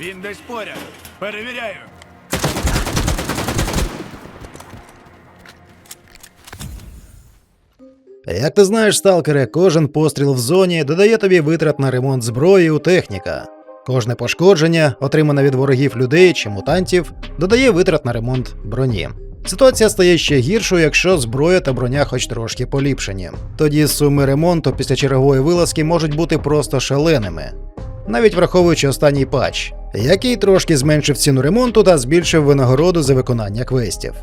Він десь поряд. Перевіряю. Як ти знаєш, сталкере, кожен постріл в зоні додає тобі витрат на ремонт зброї у техніка. Кожне пошкодження, отримане від ворогів людей чи мутантів, додає витрат на ремонт броні. Ситуація стає ще гіршою, якщо зброя та броня хоч трошки поліпшені. Тоді суми ремонту після чергової вилазки можуть бути просто шаленими, навіть враховуючи останній патч, який трошки зменшив ціну ремонту та збільшив винагороду за виконання квестів.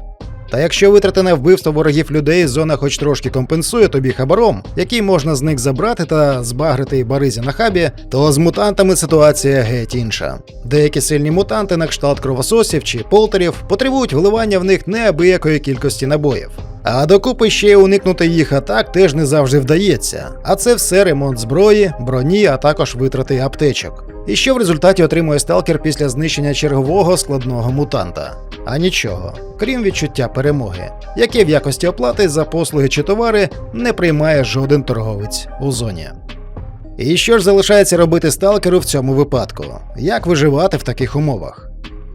Та якщо витрати на вбивство ворогів людей зона хоч трошки компенсує тобі хабаром, який можна з них забрати та збагрити баризі на хабі, то з мутантами ситуація геть інша. Деякі сильні мутанти на кшталт кровососів чи полтерів потребують вливання в них неабиякої кількості набоїв. А докупи ще й уникнути їх атак теж не завжди вдається. А це все ремонт зброї, броні, а також витрати аптечок. І що в результаті отримує сталкер після знищення чергового складного мутанта? А нічого, крім відчуття перемоги, яке в якості оплати за послуги чи товари не приймає жоден торговець у зоні. І що ж залишається робити сталкеру в цьому випадку? Як виживати в таких умовах?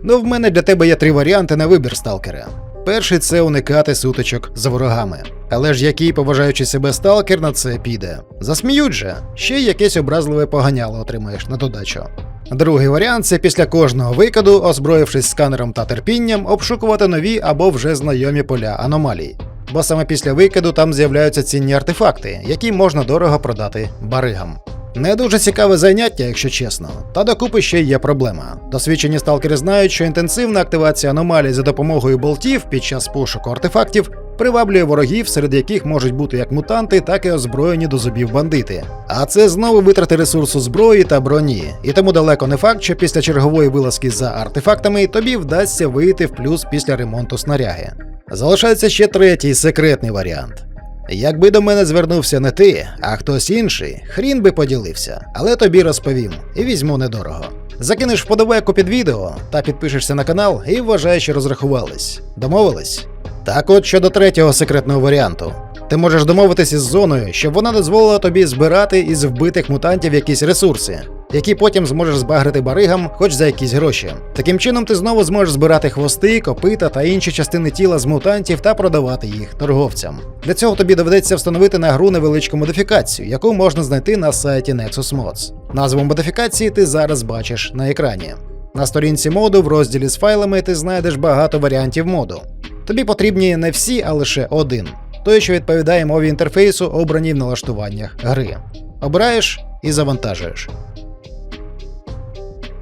Ну, в мене для тебе є три варіанти на вибір сталкера. Перший це уникати сутичок з ворогами. Але ж який, поважаючи себе сталкер, на це піде. Засміють же, ще й якесь образливе поганяло отримаєш на додачу. Другий варіант це після кожного викиду, озброївшись сканером та терпінням, обшукувати нові або вже знайомі поля аномалій. Бо саме після викиду там з'являються цінні артефакти, які можна дорого продати баригам. Не дуже цікаве заняття, якщо чесно. Та докупи ще є проблема. Досвідчені сталкери знають, що інтенсивна активація аномалій за допомогою болтів під час пошуку артефактів приваблює ворогів, серед яких можуть бути як мутанти, так і озброєні до зубів бандити. А це знову витрати ресурсу зброї та броні. І тому далеко не факт, що після чергової вилазки за артефактами тобі вдасться вийти в плюс після ремонту снаряги. Залишається ще третій секретний варіант. Якби до мене звернувся не ти, а хтось інший, хрін би поділився, але тобі розповім і візьму недорого. Закинеш вподобайку під відео та підпишешся на канал і вважай, що розрахувались. Домовились? Так от щодо третього секретного варіанту. Ти можеш домовитися із зоною, щоб вона дозволила тобі збирати із вбитих мутантів якісь ресурси, які потім зможеш збагрити баригам хоч за якісь гроші. Таким чином ти знову зможеш збирати хвости, копита та інші частини тіла з мутантів та продавати їх торговцям. Для цього тобі доведеться встановити на гру невеличку модифікацію, яку можна знайти на сайті Nexus Mods. Назву модифікації ти зараз бачиш на екрані. На сторінці моду в розділі з файлами ти знайдеш багато варіантів моду. Тобі потрібні не всі, а лише один. Той, що відповідає мові інтерфейсу, обраній в налаштуваннях гри. Обираєш і завантажуєш.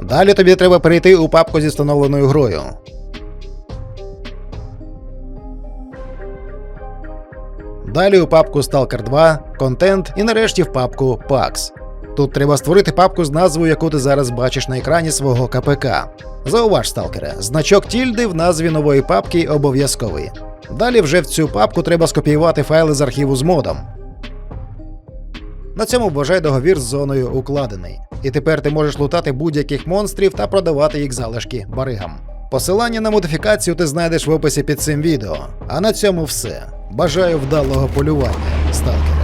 Далі тобі треба перейти у папку зі встановленою грою. Далі у папку Stalker 2, контент і нарешті в папку PAX. Тут треба створити папку з назвою, яку ти зараз бачиш на екрані свого КПК. Зауваж, сталкере, значок тільди в назві нової папки обов'язковий. Далі вже в цю папку треба скопіювати файли з архіву з модом. На цьому бажай договір з зоною укладений. І тепер ти можеш лутати будь-яких монстрів та продавати їх залишки баригам. Посилання на модифікацію ти знайдеш в описі під цим відео. А на цьому все. Бажаю вдалого полювання, сталкери.